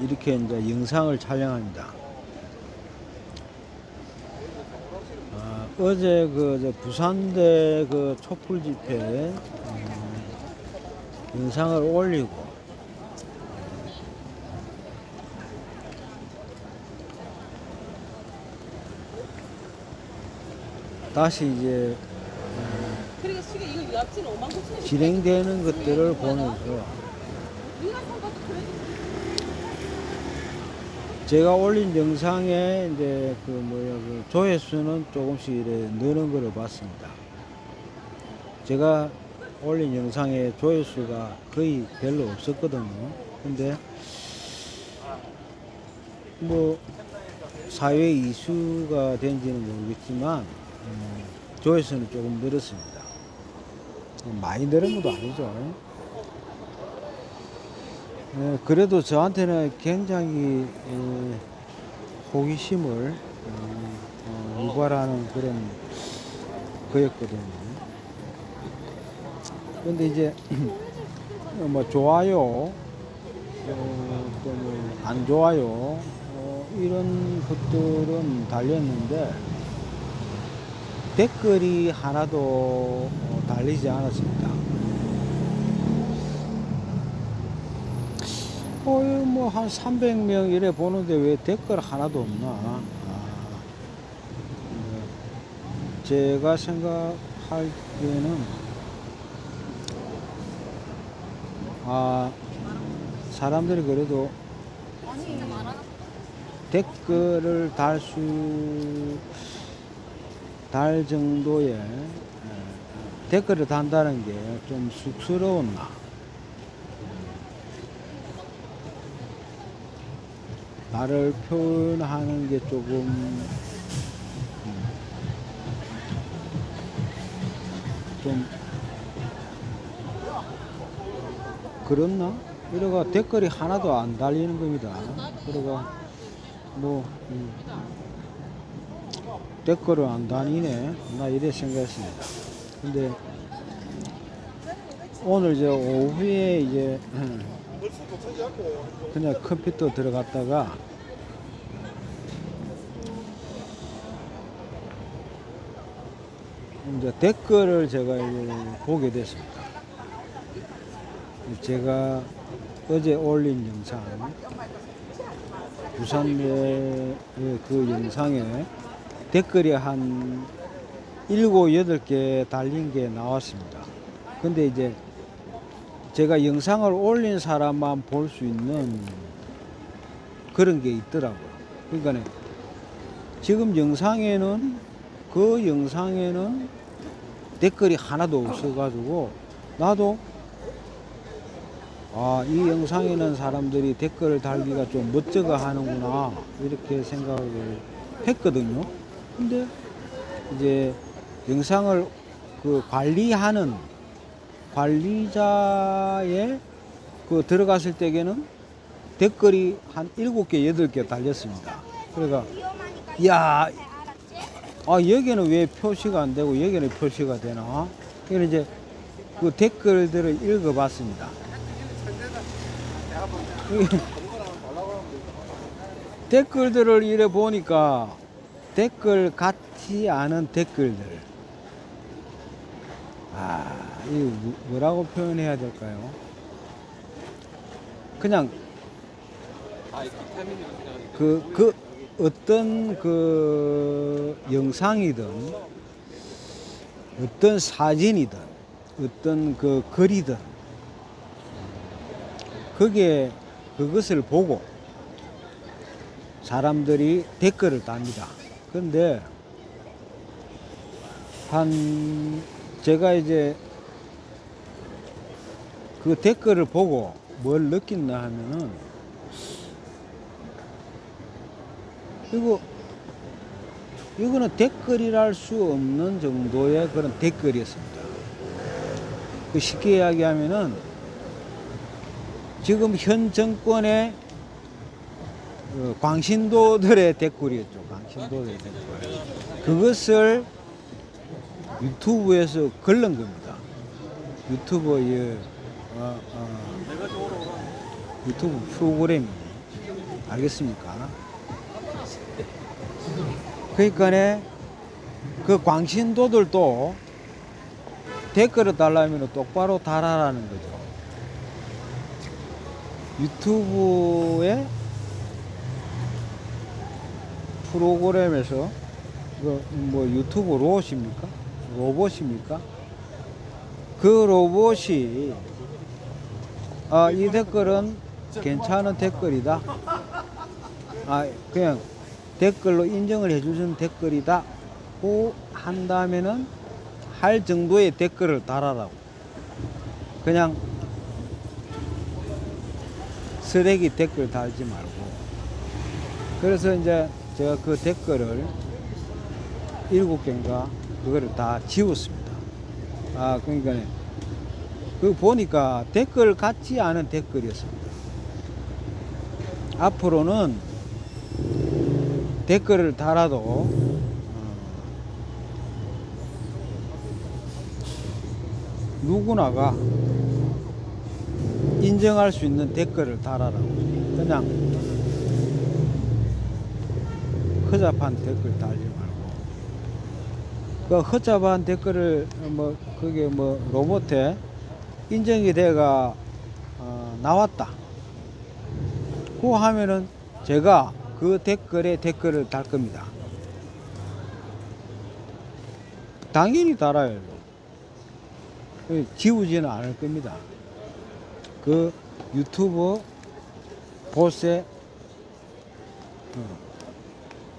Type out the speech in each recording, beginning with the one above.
이렇게 이제 영상을 촬영합니다. 아, 어제 그저 부산대 그 촛불 집회 음, 영상을 올리고 다시 이제 수게 이거 엽치는 5만 9천 원. 진행되는 것들을 보면서. 제가 올린 영상에 이제 그 뭐야 그 조회수는 조금씩 이래 느는 거를 봤습니다. 제가 올린 영상에 조회수가 거의 별로 없었거든요. 근데 뭐 사회 이슈가 된지는 모르겠지만 음, 조회수는 조금 늘었습니다. 많이 늘은 것도 아니죠. 네, 그래도 저한테는 굉장히 에, 호기심을 어, 어, 유발하는 그런 거였거든요. 근데 이제 뭐 좋아요, 어, 또뭐안 좋아요 어, 이런 것들은 달렸는데 댓글이 하나도 어, 달리지 않았습니다. 어, 뭐한 300명 이래 보는데 왜 댓글 하나도 없나? 아, 네. 제가 생각할 때는 아 사람들이 그래도 댓글을 달 수, 달 정도의 에, 댓글을 단다는 게 좀 쑥스러웠나. 나를 표현하는 게 조금 음, 좀 그렇나? 이러가 댓글이 하나도 안 달리는 겁니다. 그러가 뭐 음, 댓글을 안 다니네. 나 이래 생각했습니다. 근데 오늘 이제 오후에 이제 그냥 컴퓨터 들어갔다가 이제 댓글을 제가 보게 됐습니다. 제가 어제 올린 영상, 부산의 그 영상에 댓글이 한 일곱 여덟 개 달린 게 나왔습니다. 근데 이제 제가 영상을 올린 사람만 볼 수 있는 그런 게 있더라고요. 그러니까 지금 영상에는 그 영상에는 댓글이 하나도 없어가지고 나도 아, 이 영상에 는 사람들이 댓글을 달기가 좀 멋쩍어 하는구나 이렇게 생각을 했거든요. 근데 이제 영상을 그 관리하는 관리자의 그 들어갔을 때에는 댓글이 한 일곱 개 여덟 개 달렸습니다. 그러니까 야, 아 여기는 왜 표시가 안 되고 여기는 표시가 되나? 이는 이제 그 댓글들을 읽어봤습니다. 댓글들을 이래 보니까 댓글 같지 않은 댓글들. 아, 이 뭐라고 표현해야 될까요? 그냥 그, 그 어떤 그 영상이든 어떤 사진이든 어떤 그 글이든 거기에 그것을 보고 사람들이 댓글을 답니다. 그런데 한 제가 이제 그 댓글을 보고 뭘 느낀다 하면은 이거 이거는 댓글이랄 수 없는 정도의 그런 댓글이었습니다. 그 쉽게 이야기하면은 지금 현 정권의 어, 광신도들의 댓글이었죠. 광신도들의 댓글. 그것을 유튜브에서 걸른 겁니다. 유튜버의 어, 어, 유튜브 프로그램이 알겠습니까? 그러니까 그 광신도들도 댓글을 달라면 똑바로 달아라는 거죠. 유튜브에 프로그램에서 그뭐 유튜브 로봇입니까? 로봇입니까? 그 로봇이 아, 이 댓글은 괜찮은 댓글이다. 아, 그냥 댓글로 인정을 해주는 댓글이다. 고 한다면은 할 정도의 댓글을 달아라고. 그냥 쓰레기 댓글 달지 말고. 그래서 이제 제가 그 댓글을 일곱 개인가 그거를 다 지웠습니다. 아, 그러니까 그 보니까 댓글 같지 않은 댓글이었습니다. 앞으로는 댓글을 달아도 어, 누구나가 인정할 수 있는 댓글을 달아라고 그냥 허접한 댓글 달지 말고 그 허접한 댓글을 뭐 그게 뭐 로봇에 인정이 돼가 어, 나왔다. 그 하면은 제가 그 댓글에 댓글을 달 겁니다. 당연히 달아요. 그 지우지는 않을 겁니다. 그 유튜브 보세 어,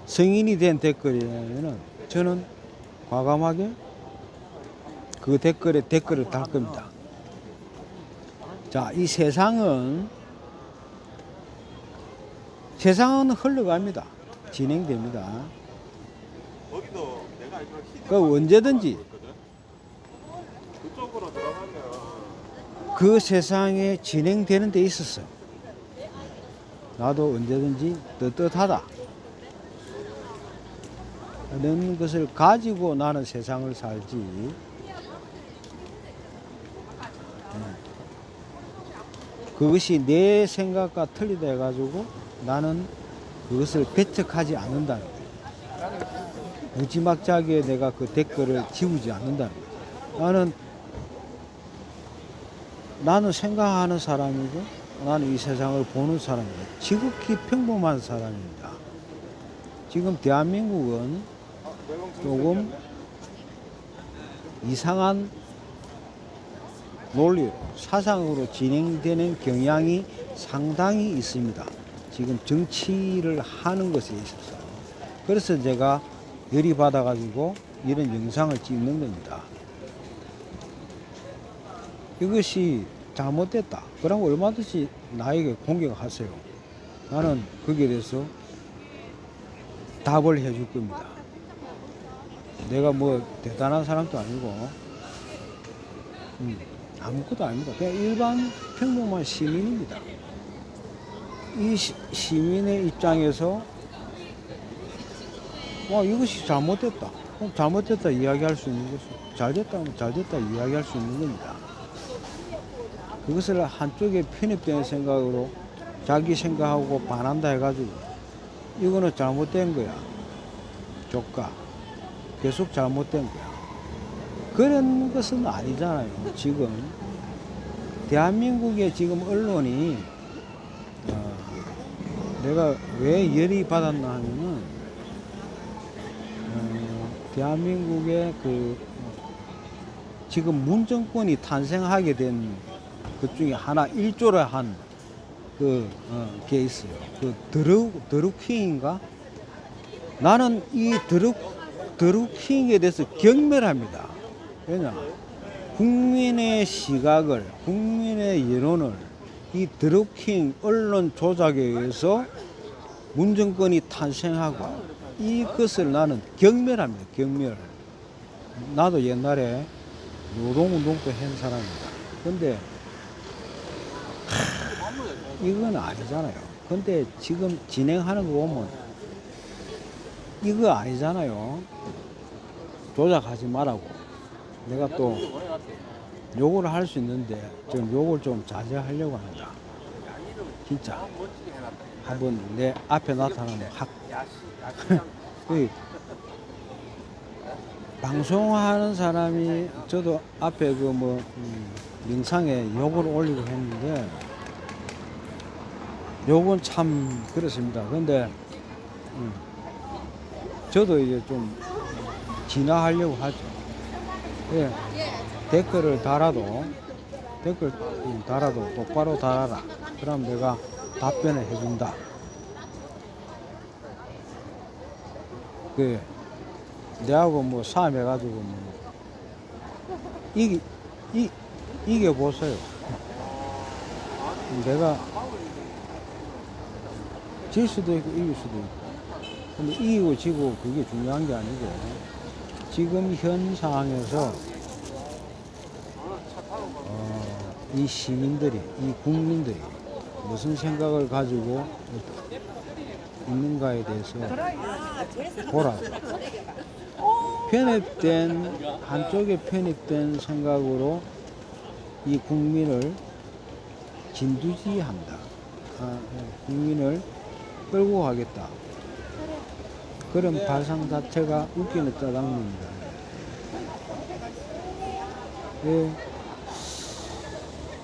성인이 된 댓글이면은 저는 과감하게 그 댓글에 댓글을 달 겁니다. 자, 이 세상은 세상은 흘러갑니다. 진행됩니다. 그 언제든지 그 세상에 진행되는 데 있었어. 나도 언제든지 떳떳하다. 이런 것을 가지고 나는 세상을 살지. 그것이 내 생각과 틀리다 해가지고 나는 그것을 배척하지 않는다는 거예요. 무지막지하게 내가 그 댓글을 지우지 거예요. 나는 나는 생각하는 사람이고 나는 이 세상을 보는 사람이고 지극히 평범한 사람입니다. 지금 대한민국은 조금 이상한 논리로 사상으로 진행되는 경향이 상당히 있습니다. 지금 정치를 하는 것에 있어서 그래서 제가 열이 받아가지고 이런 영상을 찍는 겁니다. 이것이 잘못됐다. 그럼 얼마든지 나에게 공격하세요. 나는 거기에 대해서 답을 해줄 겁니다. 내가 뭐 대단한 사람도 아니고, 음, 아무것도 아닙니다. 그냥 일반 평범한 시민입니다. 이 시, 시민의 입장에서, 와, 이것이 잘못됐다. 그럼 잘못됐다 이야기할 수 있는 것이, 잘 됐다면 잘 됐다 이야기할 수 있는 겁니다. 그것을 한쪽에 편입된 생각으로 자기 생각하고 반한다 해가지고 이거는 잘못된 거야. 조카. 계속 잘못된 거야. 그런 것은 아니잖아요. 지금 대한민국의 지금 언론이 어, 내가 왜 열이 받았나 하면은 어, 대한민국의 그 어, 지금 문정권이 탄생하게 된 그 중에 하나 일조를 한 그, 어, 게 있어요. 그 드루, 드루킹인가? 나는 이 드루, 드루킹에 대해서 경멸합니다. 왜냐? 국민의 시각을, 국민의 여론을 이 드루킹 언론 조작에 의해서 문정권이 탄생하고 이것을 나는 경멸합니다. 경멸. 나도 옛날에 노동운동도 한 사람입니다. 근데 이건 아니잖아요. 근데 지금 진행하는 거 보면 이거 아니잖아요. 조작하지 말라고. 내가 또 요거를 할 수 있는데 지금 요걸 좀 자제하려고 합니다. 진짜. 한번 내 앞에 나타나면 확. 그 방송하는 사람이 저도 앞에 그 뭐 영상에 욕을 올리고 했는데 욕은 참 그렇습니다. 근데 음, 저도 이제 좀 진화하려고 하죠. 예, 댓글을 달아도 댓글 음, 달아도 똑바로 달아라. 그럼 내가 답변을 해준다. 그 내하고 뭐 싸움해가지고 뭐 이기 이 이겨 보세요. 내가 질 수도 있고 이길 수도 있고. 근데 이기고 지고 그게 중요한 게 아니고 지금 현 상황에서 어, 이 시민들이 이 국민들이 무슨 생각을 가지고 있는가에 대해서 보라. 편입된 한쪽에 편입된 생각으로 이 국민을 진두지한다. 아, 예, 국민을 끌고 가겠다. 그런 발상 자체가 웃기는 짜장면입니다. 예.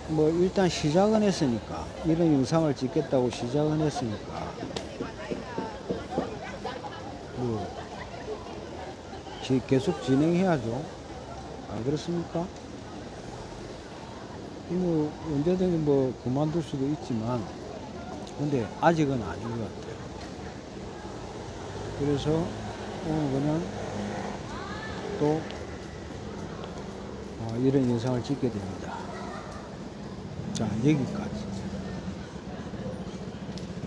뭐 일단 시작은 했으니까 이런 영상을 찍겠다고 시작은 했으니까 뭐 지- 계속 진행해야죠. 안 그렇습니까? 이뭐 언제든 뭐 그만둘 수도 있지만 근데 아직은 아닌 것 같아요. 그래서 오늘 그냥 또 어, 이런 영상을 찍게 됩니다. 자 여기까지.